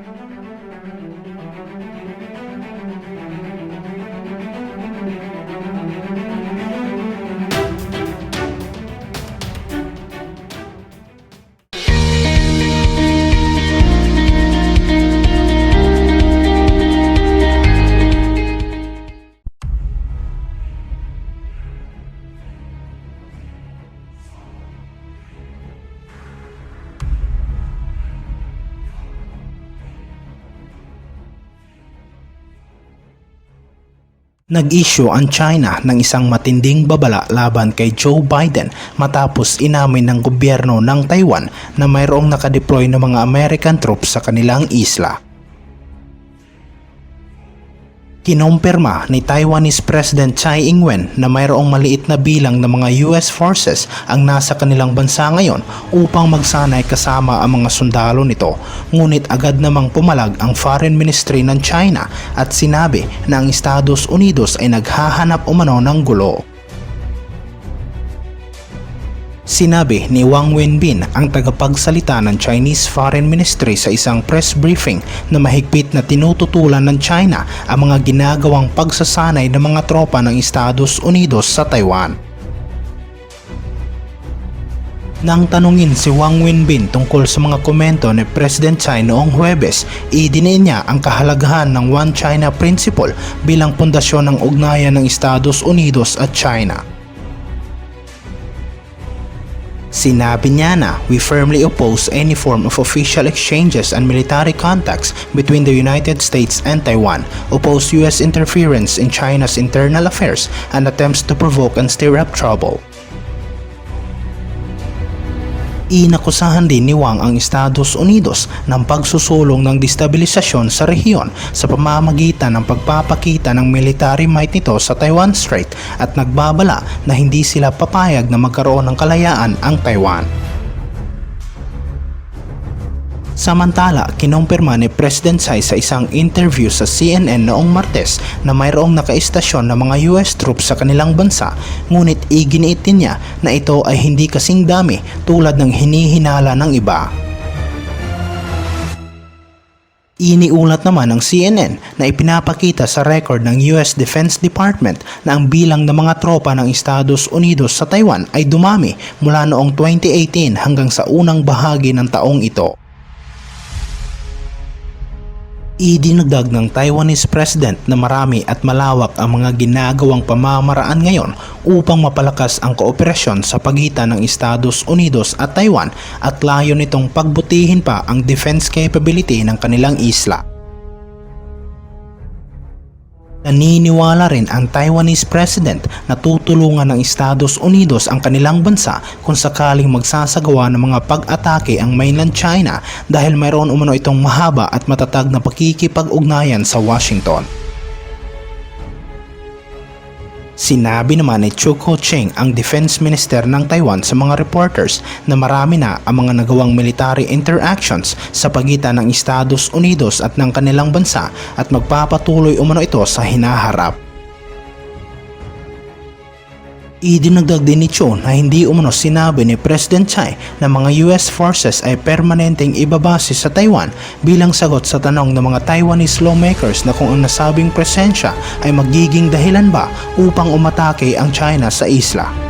Thank you. Nag-issue ang China ng isang matinding babala laban kay Joe Biden matapos inamin ng gobyerno ng Taiwan na mayroong nakadeploy ng mga American troops sa kanilang isla. Kinumpirma ni Taiwanese President Tsai Ing-wen na mayroong maliit na bilang ng mga US forces ang nasa kanilang bansa ngayon upang magsanay kasama ang mga sundalo nito. Ngunit agad namang pumalag ang Foreign Ministry ng China at sinabi na ang Estados Unidos ay naghahanap umano ng gulo. Sinabi ni Wang Wenbin ang tagapagsalita ng Chinese Foreign Ministry sa isang press briefing na mahigpit na tinututulan ng China ang mga ginagawang pagsasanay ng mga tropa ng Estados Unidos sa Taiwan. Nang tanungin si Wang Wenbin tungkol sa mga komento ni President Tsai noong Huwebes, idiniin niya ang kahalagahan ng One China Principle bilang pundasyon ng ugnayan ng Estados Unidos at China. Sinabi niya na, we firmly oppose any form of official exchanges and military contacts between the United States and Taiwan, oppose U.S. interference in China's internal affairs, and attempts to provoke and stir up trouble. Inakusahan din ni Wang ang Estados Unidos ng pagsusulong ng destabilisasyon sa rehiyon sa pamamagitan ng pagpapakita ng military might nito sa Taiwan Strait at nagbabala na hindi sila papayag na magkaroon ng kalayaan ang Taiwan. Samantala, kinumpirma ni President Tsai sa isang interview sa CNN noong Martes na mayroong nakaistasyon ng mga US troops sa kanilang bansa ngunit iginiit din niya na ito ay hindi kasing dami tulad ng hinihinala ng iba. Iniulat naman ng CNN na ipinapakita sa record ng US Defense Department na ang bilang ng mga tropa ng Estados Unidos sa Taiwan ay dumami mula noong 2018 hanggang sa unang bahagi ng taong ito. Idinagdag ng Taiwanese President na marami at malawak ang mga ginagawang pamamaraan ngayon upang mapalakas ang kooperasyon sa pagitan ng Estados Unidos at Taiwan at layo nitong pagbutihin pa ang defense capability ng kanilang isla. Naniniwala rin ang Taiwanese President na tutulungan ng Estados Unidos ang kanilang bansa kung sakaling magsasagawa ng mga pag-atake ang mainland China dahil mayroon umano itong mahaba at matatag na pakikipag-ugnayan sa Washington. Sinabi naman ni Chu Ko-cheng ang Defense Minister ng Taiwan sa mga reporters na marami na ang mga nagawang military interactions sa pagitan ng Estados Unidos at ng kanilang bansa at magpapatuloy umano ito sa hinaharap. Idinagdag din ni Cho na hindi umano sinabi ni President Tsai na mga US forces ay permanenteng ibabase sa Taiwan bilang sagot sa tanong ng mga Taiwanese lawmakers na kung ang nasabing presensya ay magiging dahilan ba upang umatake ang China sa isla.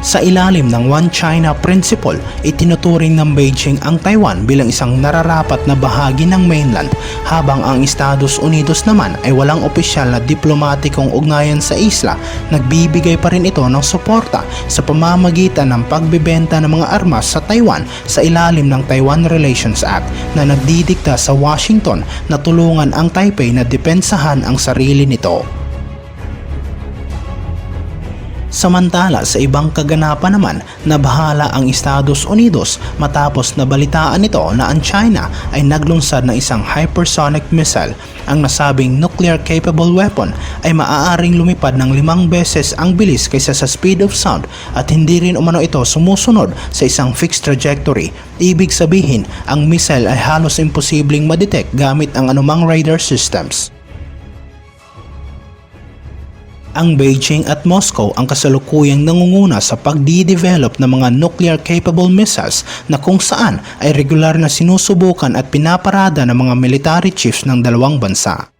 Sa ilalim ng One China Principle, itinuturing ng Beijing ang Taiwan bilang isang nararapat na bahagi ng mainland habang ang Estados Unidos naman ay walang opisyal na diplomatikong ugnayan sa isla, nagbibigay pa rin ito ng suporta sa pamamagitan ng pagbebenta ng mga armas sa Taiwan sa ilalim ng Taiwan Relations Act na nagdidikta sa Washington na tulungan ang Taipei na depensahan ang sarili nito. Samantala sa ibang kaganapan naman, nabahala ang Estados Unidos matapos nabalitaan nito na ang China ay naglunsad ng isang hypersonic missile. Ang nasabing nuclear-capable weapon ay maaaring lumipad ng limang beses ang bilis kaysa sa speed of sound at hindi rin umano ito sumusunod sa isang fixed trajectory. Ibig sabihin, ang missile ay halos imposibleng madetect gamit ang anumang radar systems. Ang Beijing at Moscow ang kasalukuyang nangunguna sa pagdi-develop ng mga nuclear-capable missiles na kung saan ay regular na sinusubukan at pinaparada ng mga military chiefs ng dalawang bansa.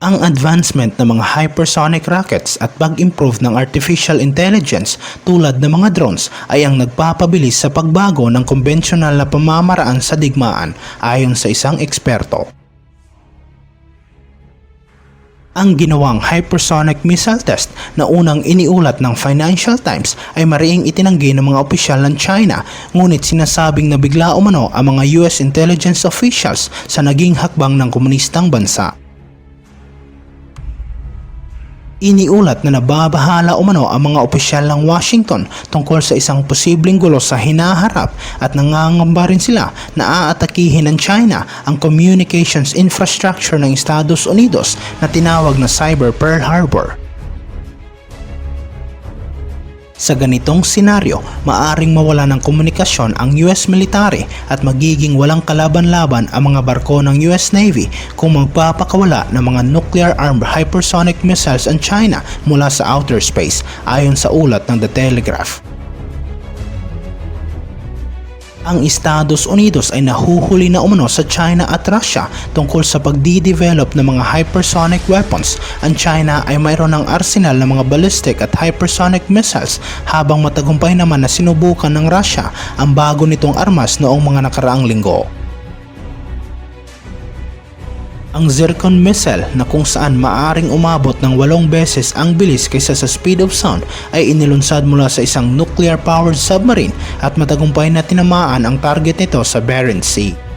Ang advancement ng mga hypersonic rockets at pag-improve ng artificial intelligence tulad ng mga drones ay ang nagpapabilis sa pagbago ng konbensyonal na pamamaraan sa digmaan ayon sa isang eksperto. Ang ginawang hypersonic missile test na unang iniulat ng Financial Times ay mariing itinanggi ng mga opisyal ng China ngunit sinasabing nabigla umano ang mga US intelligence officials sa naging hakbang ng komunistang bansa. Iniulat na nababahala umano ang mga opisyal ng Washington tungkol sa isang posibleng gulo sa hinaharap at nangangamba rin sila na aatakihin ng China ang communications infrastructure ng Estados Unidos na tinawag na Cyber Pearl Harbor. Sa ganitong senaryo, maaring mawala ng komunikasyon ang US military at magiging walang kalaban-laban ang mga barko ng US Navy kung magpapakawala ng mga nuclear-armed hypersonic missiles ang China mula sa outer space ayon sa ulat ng The Telegraph. Ang Estados Unidos ay nahuhuli na umano sa China at Russia tungkol sa pagdi-develop ng mga hypersonic weapons. Ang China ay mayroon ng arsenal ng mga ballistic at hypersonic missiles habang matagumpay naman na sinubukan ng Russia ang bago nitong armas noong mga nakaraang linggo. Ang Zircon missile na kung saan maaring umabot ng walong beses ang bilis kaysa sa speed of sound ay inilunsad mula sa isang nuclear-powered submarine at matagumpay na tinamaan ang target nito sa Barents Sea.